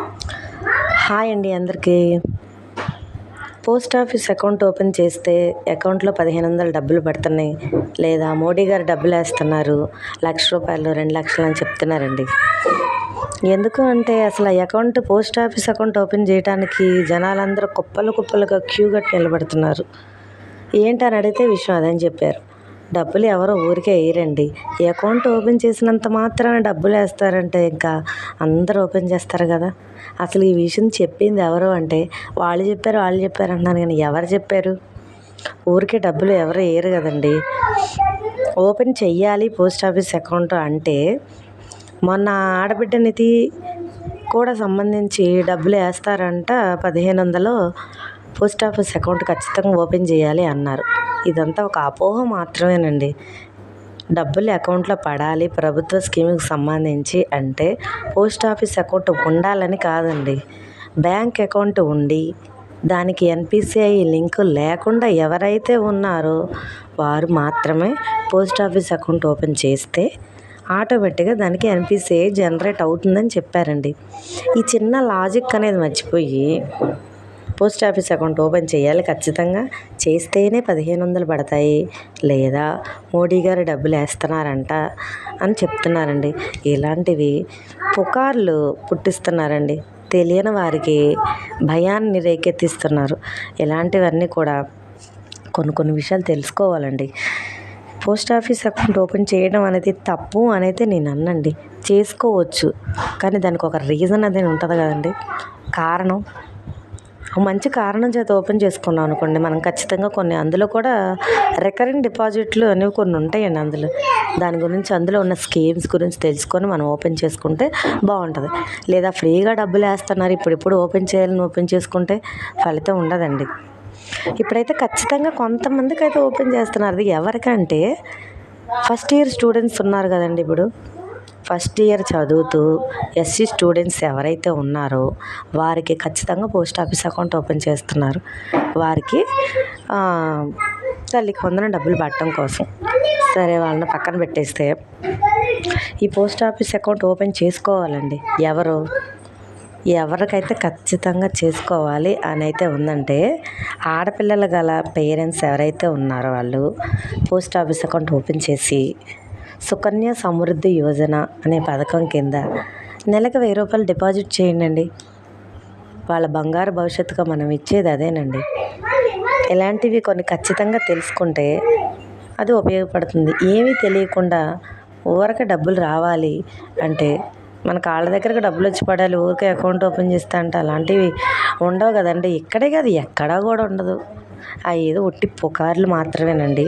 Hi అండి అందరికీ. Post office account open చేస్తే అకౌంట్లో పదిహేను వందలు డబ్బులు పడుతున్నాయి. లేదా మోడీ గారు డబ్బులు వేస్తున్నారు. లక్ష రూపాయలు రెండు లక్షలు అని చెప్తున్నారండి. ఎందుకు అంటే అసలు ఆ account post office account open చేయడానికి జనాలందరూ కుప్పలు కుప్పలుగా క్యూ కట్టి నిలబడుతున్నారు. ఏంటని అడిగితే విషయం అదని చెప్పారు. డబ్బులు ఎవరో ఊరికే వేయరండి. అకౌంట్ ఓపెన్ చేసినంత మాత్రాన డబ్బులు వేస్తారంటే ఇంకా అందరూ ఓపెన్ చేస్తారు కదా. అసలు ఈ విషయం చెప్పింది ఎవరు అంటే వాళ్ళు చెప్పారు వాళ్ళు చెప్పారు అంటున్నాను కానీ ఎవరు చెప్పారు? ఊరికే డబ్బులు ఎవరు వేయరు కదండి. ఓపెన్ చెయ్యాలి పోస్ట్ ఆఫీస్ అకౌంట్ అంటే మొన్న ఆడబిడ్డ నిధి కూడా సంబంధించి డబ్బులు వేస్తారంట పదిహేను వందలు. పోస్ట్ ఆఫీస్ అకౌంట్ ఖచ్చితంగా ఓపెన్ చేయాలి అన్నారు. ఇదంతా ఒక అపోహ మాత్రమేనండి. డబ్బులు అకౌంట్లో పడాలి ప్రభుత్వ స్కీమ్కి సంబంధించి అంటే పోస్ట్ ఆఫీస్ అకౌంట్ ఉండాలని కాదండి. బ్యాంక్ అకౌంట్ ఉండి దానికి ఎన్పిసిఐ లింక్ లేకుండా ఎవరైతే ఉన్నారో వారు మాత్రమే పోస్ట్ ఆఫీస్ అకౌంట్ ఓపెన్ చేస్తే ఆటోమేటిక్గా దానికి ఎన్పిసిఐ జనరేట్ అవుతుందని చెప్పారండి. ఈ చిన్న లాజిక్ అనేది మర్చిపోయి పోస్ట్ ఆఫీస్ అకౌంట్ ఓపెన్ చేయాలి ఖచ్చితంగా. చేస్తేనే పదిహేను వందలు పడతాయి. లేదా మోడీ గారు డబ్బులు వేస్తున్నారంట అని చెప్తున్నారండి. ఇలాంటివి పుకార్లు పుట్టిస్తున్నారండి. తెలియని వారికి భయాన్ని రేకెత్తిస్తున్నారు. ఇలాంటివన్నీ కూడా కొన్ని కొన్ని విషయాలు తెలుసుకోవాలండి. పోస్ట్ ఆఫీస్ అకౌంట్ ఓపెన్ చేయడం అనేది తప్పు అనేది నేను అన్నండి. చేసుకోవచ్చు. కానీ దానికి ఒక రీజన్ అనేది ఉంటుంది కదండి. కారణం మంచి కారణం చేత ఓపెన్ చేసుకున్నాం అనుకోండి మనం ఖచ్చితంగా కొన్ని అందులో కూడా రికరింగ్ డిపాజిట్లు అనేవి కొన్ని ఉంటాయండి అందులో. దాని గురించి అందులో ఉన్న స్కీమ్స్ గురించి తెలుసుకొని మనం ఓపెన్ చేసుకుంటే బాగుంటుంది. లేదా ఫ్రీగా డబ్బులు వేస్తున్నారు ఇప్పుడు ఇప్పుడు ఓపెన్ చేయాలని ఓపెన్ చేసుకుంటే ఫలితం ఉండదండి. ఇప్పుడైతే ఖచ్చితంగా కొంతమందికి అయితే ఓపెన్ చేస్తున్నారు. అది ఎవరికంటే ఫస్ట్ ఇయర్ స్టూడెంట్స్ ఉన్నారు కదండి ఇప్పుడు. ఫస్ట్ ఇయర్ చదువుతూ ఎస్సీ స్టూడెంట్స్ ఎవరైతే ఉన్నారో వారికి ఖచ్చితంగా పోస్ట్ ఆఫీస్ అకౌంట్ ఓపెన్ చేస్తున్నారు. వారికి తల్లికి వందన డబ్బులు పట్టడం కోసం. సరే వాళ్ళని పక్కన పెట్టేస్తే ఈ పోస్ట్ ఆఫీస్ అకౌంట్ ఓపెన్ చేసుకోవాలండి. ఎవరు? ఎవరికైతే ఖచ్చితంగా చేసుకోవాలి అని అయితే ఉందంటే ఆడపిల్లలు గల పేరెంట్స్ ఎవరైతే ఉన్నారో వాళ్ళు పోస్ట్ ఆఫీస్ అకౌంట్ ఓపెన్ చేసి సుకన్య సమృద్ధి యోజన అనే పథకం కింద నెలకు వెయ్యి రూపాయలు డిపాజిట్ చేయండి వాళ్ళ బంగారు భవిష్యత్తుగా మనం ఇచ్చేది అదేనండి. ఇలాంటివి కొన్ని ఖచ్చితంగా తెలుసుకుంటే అది ఉపయోగపడుతుంది. ఏమీ తెలియకుండా ఊరక డబ్బులు రావాలి అంటే మన కాళ్ళ దగ్గరకు డబ్బులు వచ్చి పడాలి ఊరికే అకౌంట్ ఓపెన్ చేస్తా అంటే అలాంటివి ఉండవు కదండి. ఇక్కడే కాదు ఎక్కడా కూడా ఉండదు. ఆ ఏదో ఒట్టి పుకార్లు మాత్రమేనండి.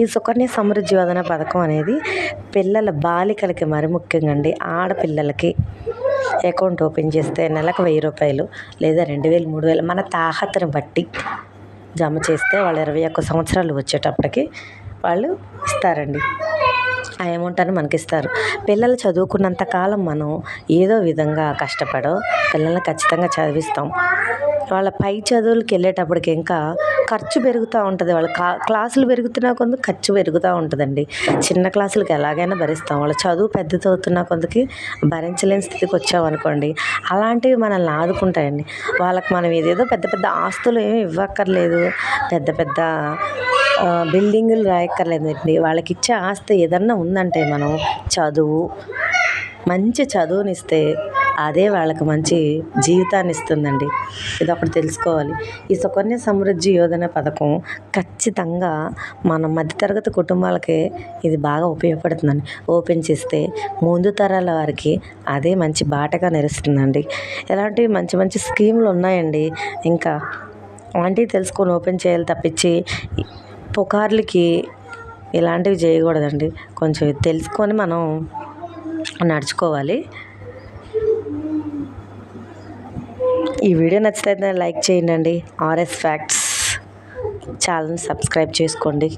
ఈ సుకన్య సమృద్ధి యోజన పథకం అనేది పిల్లల బాలికలకి మరి ముఖ్యంగా అండి ఆడపిల్లలకి అకౌంట్ ఓపెన్ చేస్తే నెలకు వెయ్యి రూపాయలు లేదా రెండు వేలు మూడు వేలు మన తాహతను బట్టి జమ చేస్తే వాళ్ళు ఇరవై ఒక్క సంవత్సరాలు వచ్చేటప్పటికి వాళ్ళు ఇస్తారండి. ఆ అమౌంట్ అని మనకి ఇస్తారు పిల్లలు చదువుకున్నంత కాలం మనం ఏదో విధంగా కష్టపడో పిల్లల్ని ఖచ్చితంగా చదివిస్తాం. వాళ్ళ పై చదువులకు వెళ్ళేటప్పటికి ఇంకా ఖర్చు పెరుగుతూ ఉంటుంది. వాళ్ళ కా క్లాసులు పెరుగుతున్న కొంత ఖర్చు పెరుగుతూ ఉంటుందండి. చిన్న క్లాసులకు ఎలాగైనా భరిస్తాం. వాళ్ళ చదువు పెద్దది అవుతున్న కొంతకి భరించలేని స్థితికి వచ్చామనుకోండి అలాంటివి మనల్ని ఆదుకుంటాయండి. వాళ్ళకి మనం ఏదేదో పెద్ద పెద్ద ఆస్తులు ఏమి ఇవ్వక్కర్లేదు. పెద్ద పెద్ద బిల్డింగులు రాయక్కర్లేదండి. వాళ్ళకి ఇచ్చే ఆస్తి ఏదన్నా ఉందంటే మనం చదువు మంచి చదువునిస్తే అదే వాళ్ళకి మంచి జీవితాన్ని ఇస్తుందండి. ఇది ఒకటి తెలుసుకోవాలి. ఈ సుకన్య సమృద్ధి యోజన పథకం ఖచ్చితంగా మన మధ్యతరగతి కుటుంబాలకి ఇది బాగా ఉపయోగపడుతుందండి. ఓపెన్ చేస్తే ముందు తరాల వారికి అదే మంచి బాటగా నిలుస్తుందండి. ఇలాంటివి మంచి మంచి స్కీములు ఉన్నాయండి. ఇంకా అలాంటివి తెలుసుకొని ఓపెన్ చేయాలి తప్పించి పుకార్లకి ఇలాంటివి చేయకూడదండి. కొంచెం తెలుసుకొని మనం నడుచుకోవాలి. ఈ వీడియో నచ్చితే లైక్ చేయండి ఆర్ఎస్ ఫ్యాక్ట్స్ ఛానల్ని సబ్స్క్రైబ్ చేసుకోండి.